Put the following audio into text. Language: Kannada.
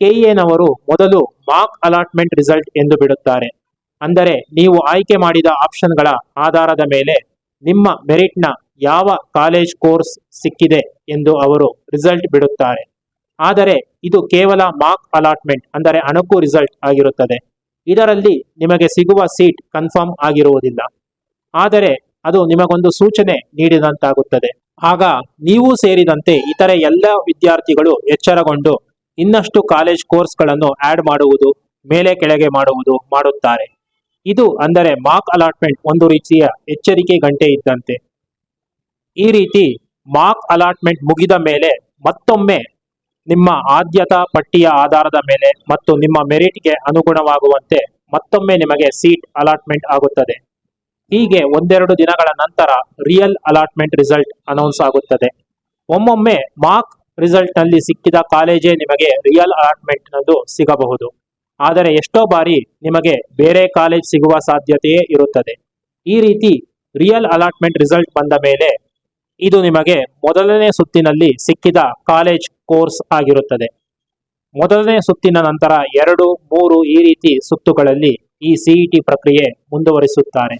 ಕೆಇಎನವರು ಮೊದಲು ಮಾಕ್ ಅಲಾಟ್ಮೆಂಟ್ ರಿಸಲ್ಟ್ ಎಂದು ಬಿಡುತ್ತಾರೆ. ಅಂದರೆ ನೀವು ಆಯ್ಕೆ ಮಾಡಿದ ಆಪ್ಷನ್ಗಳ ಆಧಾರದ ಮೇಲೆ ನಿಮ್ಮ ಮೆರಿಟ್ನ ಯಾವ ಕಾಲೇಜ್ ಕೋರ್ಸ್ ಸಿಕ್ಕಿದೆ ಎಂದು ಅವರು ರಿಸಲ್ಟ್ ಬಿಡುತ್ತಾರೆ. ಆದರೆ ಇದು ಕೇವಲ ಮಾಕ್ ಅಲಾಟ್ಮೆಂಟ್ ಅಂದರೆ ಅಣಕು ರಿಸಲ್ಟ್ ಆಗಿರುತ್ತದೆ. ಇದರಲ್ಲಿ ನಿಮಗೆ ಸಿಗುವ ಸೀಟ್ ಕನ್ಫರ್ಮ್ ಆಗಿರುವುದಿಲ್ಲ. ಆದರೆ ಅದು ನಿಮಗೊಂದು ಸೂಚನೆ ನೀಡಿದಂತಾಗುತ್ತದೆ. ಆಗ ನೀವು ಸೇರಿದಂತೆ ಇತರೆ ಎಲ್ಲ ವಿದ್ಯಾರ್ಥಿಗಳು ಎಚ್ಚರಗೊಂಡು ಇನ್ನಷ್ಟು ಕಾಲೇಜ್ ಕೋರ್ಸ್ಗಳನ್ನು ಆಡ್ ಮಾಡುವುದು, ಮೇಲೆ ಕೆಳಗೆ ಮಾಡುವುದು, ಮಾಡುತ್ತಾರೆ. ಇದು ಅಂದರೆ ಮಾರ್ಕ್ ಅಲಾಟ್ಮೆಂಟ್ ಒಂದು ರೀತಿಯ ಎಚ್ಚರಿಕೆ ಗಂಟೆ ಇದ್ದಂತೆ. ಈ ರೀತಿ ಮಾರ್ಕ್ ಅಲಾಟ್ಮೆಂಟ್ ಮುಗಿದ ಮೇಲೆ ಮತ್ತೊಮ್ಮೆ ನಿಮ್ಮ ಆದ್ಯತಾ ಪಟ್ಟಿಯ ಆಧಾರದ ಮೇಲೆ ಮತ್ತು ನಿಮ್ಮ ಮೆರಿಟ್ಗೆ ಅನುಗುಣವಾಗುವಂತೆ ಮತ್ತೊಮ್ಮೆ ನಿಮಗೆ ಸೀಟ್ ಅಲಾಟ್ಮೆಂಟ್ ಆಗುತ್ತದೆ. ಹೀಗೆ ಒಂದೆರಡು ದಿನಗಳ ನಂತರ ರಿಯಲ್ ಅಲಾಟ್ಮೆಂಟ್ ರಿಸಲ್ಟ್ ಅನೌನ್ಸ್ ಆಗುತ್ತದೆ. ಒಮ್ಮೊಮ್ಮೆ ಮಾರ್ಕ್ ರಿಸಲ್ಟ್ನಲ್ಲಿ ಸಿಕ್ಕಿದ ಕಾಲೇಜೇ ನಿಮಗೆ ರಿಯಲ್ ಅಲಾಟ್ಮೆಂಟ್ ನದು ಸಿಗಬಹುದು. ಆದರೆ ಎಷ್ಟೋ ಬಾರಿ ನಿಮಗೆ ಬೇರೆ ಕಾಲೇಜ್ ಸಿಗುವ ಸಾಧ್ಯತೆಯೇ ಇರುತ್ತದೆ. ಈ ರೀತಿ ರಿಯಲ್ ಅಲಾಟ್ಮೆಂಟ್ ರಿಸಲ್ಟ್ ಬಂದ ಮೇಲೆ ಇದು ನಿಮಗೆ ಮೊದಲನೇ ಸುತ್ತಿನಲ್ಲಿ ಸಿಕ್ಕಿದ ಕಾಲೇಜ್ ಕೋರ್ಸ್ ಆಗಿರುತ್ತದೆ. ಮೊದಲನೇ ಸುತ್ತಿನ ನಂತರ ಎರಡು, ಮೂರು ಈ ರೀತಿ ಸುತ್ತುಗಳಲ್ಲಿ ಈ ಸಿಇಟಿ ಪ್ರಕ್ರಿಯೆ ಮುಂದುವರಿಸುತ್ತಾರೆ.